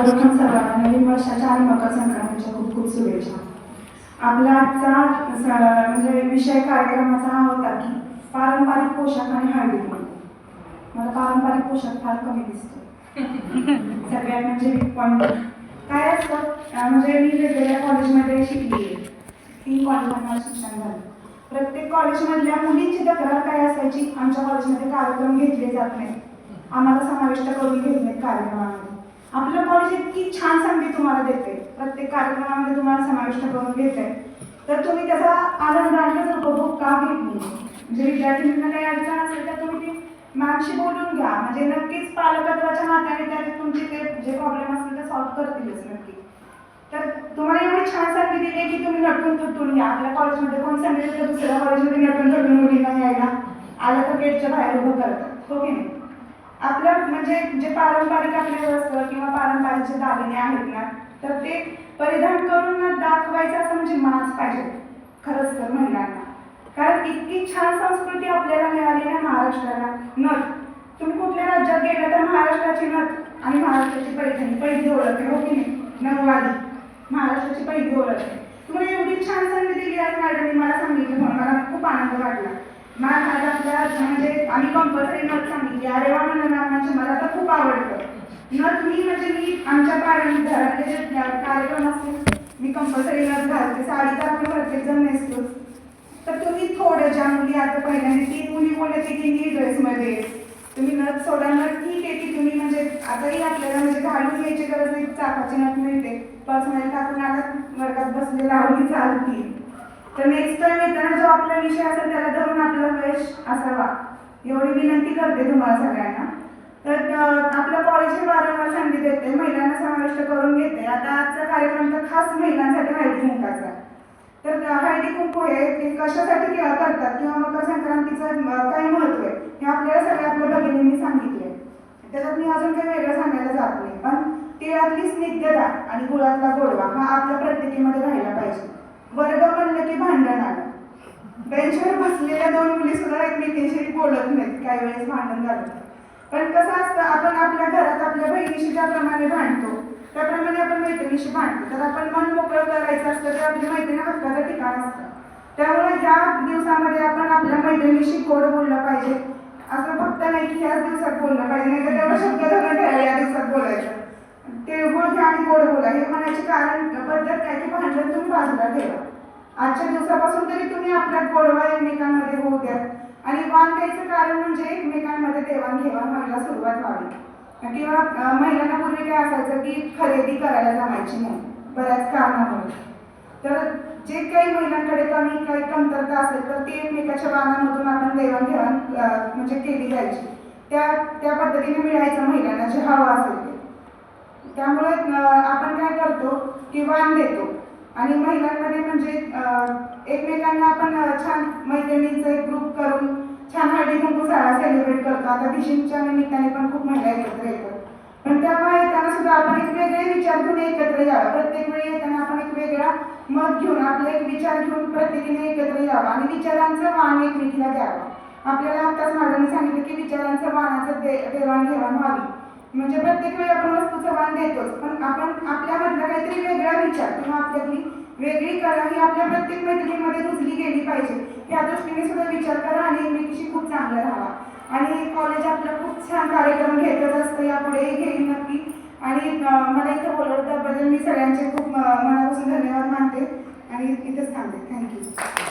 सर्वप्रथम सर्वांना नवीन वर्षाच्या आणि मकर संक्रांतीच्या खूप खूप शुभेच्छा. आपला आजचा म्हणजे विषय कार्यक्रमाचा हा होता की पारंपरिक पोशाख आणि हळदी मला पारंपरिक पोशाख फार कमी दिसतो. सगळ्यात म्हणजे पॉईंट काय असतं म्हणजे मी वेगवेगळ्या कॉलेजमध्ये शिकली आहे. तीन कॉलेजमध्ये शिक्षण झालं. प्रत्येक कॉलेजमधल्या मुलींची तक्रार काय असायची? आमच्या कॉलेजमध्ये कार्यक्रम घेतले जात नाही आम्हाला समाविष्ट करून घेत नाहीत कार्यक्रमामध्ये. आपलं कॉलेज छान संधी तुम्हाला देते. प्रत्येक कार्यक्रमामध्ये तुम्हाला समाविष्ट करून घेते. तर तुम्ही त्याचा आनंद आणि उपभोग का घेत नाही? म्हणजे विद्यार्थ्यांना काही अडचण असेल तर तुम्ही ती मॅमशी बोलून घ्या. म्हणजे नक्कीच पालकत्वाच्या नात्याने त्यात तुमचे ते जे प्रॉब्लेम असतील ते सॉल्व्ह करतीलच नक्की. तर तुम्हाला एवढी छान संधी दिली की तुम्ही नटून तुटून या आपल्या कॉलेजमध्ये कोण संधी तर दुसऱ्या कॉलेजमध्ये नटून तुटून मुलींना यायला आलं तर गेटच्या बाहेर उभं करतात. हो की नाही? आपलं म्हणजे जे पारंपरिक आपले वस्त्र किंवा पारंपरिक जे दागिने आहेत ना तर ते परिधान करून ना दाखवायचं असं म्हणजे मास पाहिजे. खरंच तर महिलांना. कारण इतकी छान संस्कृती आपल्याला मिळाली ना महाराष्ट्राला. नथ. तुम्ही कुठल्या राज्यात गेलं तर महाराष्ट्राची नथ आणि महाराष्ट्राची पैठणी. पहिली ओळख आहे हो की नाही? नऊवारी. महाराष्ट्राची पहिली ओळख आहे. तुम्हाला एवढी छान संधी दिली आहे मॅडमनी मला सांगितलं म्हणून मला खूप आनंद वाटला. मॅम आज आपल्या म्हणजे आम्ही कंपल्सरी नथ सांगितली अरे वा मला तर खूप आवडतं. नथ मी म्हणजे मी आमच्या पारं घरातले जे कार्यक्रम असतील मी कंपल्सरी नथ घालते साडी तर आपण प्रत्येक जण नेसतोच. तर तुम्ही थोडं ज्या मुली आता पहिल्यांदा तीन मुली बोलले की तिन्ही ड्रेसमध्ये. तुम्ही नथ सोडा नथ ठीक आहे की तुम्ही म्हणजे आताही आपल्याला म्हणजे घालून घ्यायची गरज नाही चाकाची नथ मिळते. पर्सनली टाकून आता वर्गात बसले लावली चालती. तर नेक्स्ट टाइम येताना जो आपला विषय असेल त्याला धरून आपला वेश असावा. एवढी विनंती करते तुम्हाला सगळ्यांना. तर आपलं कॉलेज हे वारंवार संधी देते महिलांना समाविष्ट करून घेते. आता आजचा कार्यक्रम तर खास महिलांसाठी हळदी कुंकाचा तर हळदी कुंकू हे कशासाठी के- करतात किंवा मकर संक्रांतीचं काही काय महत्त्व आहे हे आपल्याला सगळ्या आपल्या भगिनींनी सांगितले त्याच्यात मी अजून काही वेगळं सांगायला जात नाही. पण तिळातली स्निग्धता आणि गुळातला गोडवा हा आपल्या प्रत्येकीमध्ये राहिला पाहिजे वर्ग म्हणलं की भांडण आलं बेंचवर बसलेल्या दोन मुली सुद्धा एकमेकींशी बोलत नाहीत. काही वेळेस भांडण झालं पण कसं असतं आपण आपल्या घरात आपल्या बहिणीशी ज्याप्रमाणे भांडतो त्याप्रमाणे आपण मैत्रिणीशी भांडतो. तर आपण मन मोकळं करायचं असतं तर आपली मैत्रिणी हक्काचं ठिकाण असतं. त्यामुळे या दिवसामध्ये आपण आपल्या मैत्रिणीशी गोड बोललं पाहिजे असं फक्त नाही की ह्याच दिवसात बोललं पाहिजे नाही तर तेवढं शब्द धरून ठेवा या दिवसात बोलायचं. तिळगुळ घ्या आणि गोड बोला हे म्हणायचे कारण पद्धत काय? की भांडण तुम्ही बाजूला ठेवा. आजच्या दिवसापासून तरी तुम्ही आपल्यात गोडवा एकमेकांमध्ये होऊ द्या आणि वाण द्यायचं कारण म्हणजे एकमेकांमध्ये देवाणघेवाण व्हायला सुरुवात व्हावी. किंवा महिलांना पूर्वी काय असायचं की खरेदी करायला जमायची नाही. बऱ्याच कारणामुळे. तर जे काही महिलांकडे कमी काही कमतरता असेल तर ते एकमेकाच्या वाणामधून आपण देवाणघेवाण म्हणजे केली जायची. त्या त्या पद्धतीने मिळायचं महिलांना जे हवं असेल ते. त्यामुळे आपण काय करतो की वाण देतो. आणि महिलांमध्ये म्हणजे एकमेकांना आपण छान मैत्रिणींचा एक ग्रुप करून छान हळदी कुंकू साळा सेलिब्रेट करतो आता दिशींच्या निमित्ताने पण खूप महिला एकत्र येतात. पण त्यामुळे येताना सुद्धा आपण एक वेगळे विचार घेऊन एकत्र यावं. प्रत्येक वेळी येताना आपण एक वेगळा मत घेऊन आपले एक विचार घेऊन प्रत्येकीने एकत्र यावं. आणि विचारांचं वाण एकमेकीला द्यावं. आपल्याला आत्ताच मॅडमने सांगितलं की विचारांचं वाणाचं दे देवाणघेवाण व्हावी. म्हणजे प्रत्येक वेळी आपण वस्तूचं वाण देतोच. पण आपण आपल्यामधला काहीतरी वेगळा विचार किंवा आपल्यातली वेगळी कला ही आपल्या प्रत्येक मैत्रिणीमध्ये रुजली गेली पाहिजे. या दृष्टीने सुद्धा विचार करा आणि एकमेकीशी खूप चांगलं राहा. आणि कॉलेज आपलं खूप छान कार्यक्रम घेतच असतं. यापुढेही घेईन नक्की. आणि मला इथं बोलवल्याबद्दल मी सगळ्यांचे खूप मनापासून धन्यवाद मानते. आणि इथेच थांबते. थँक्यू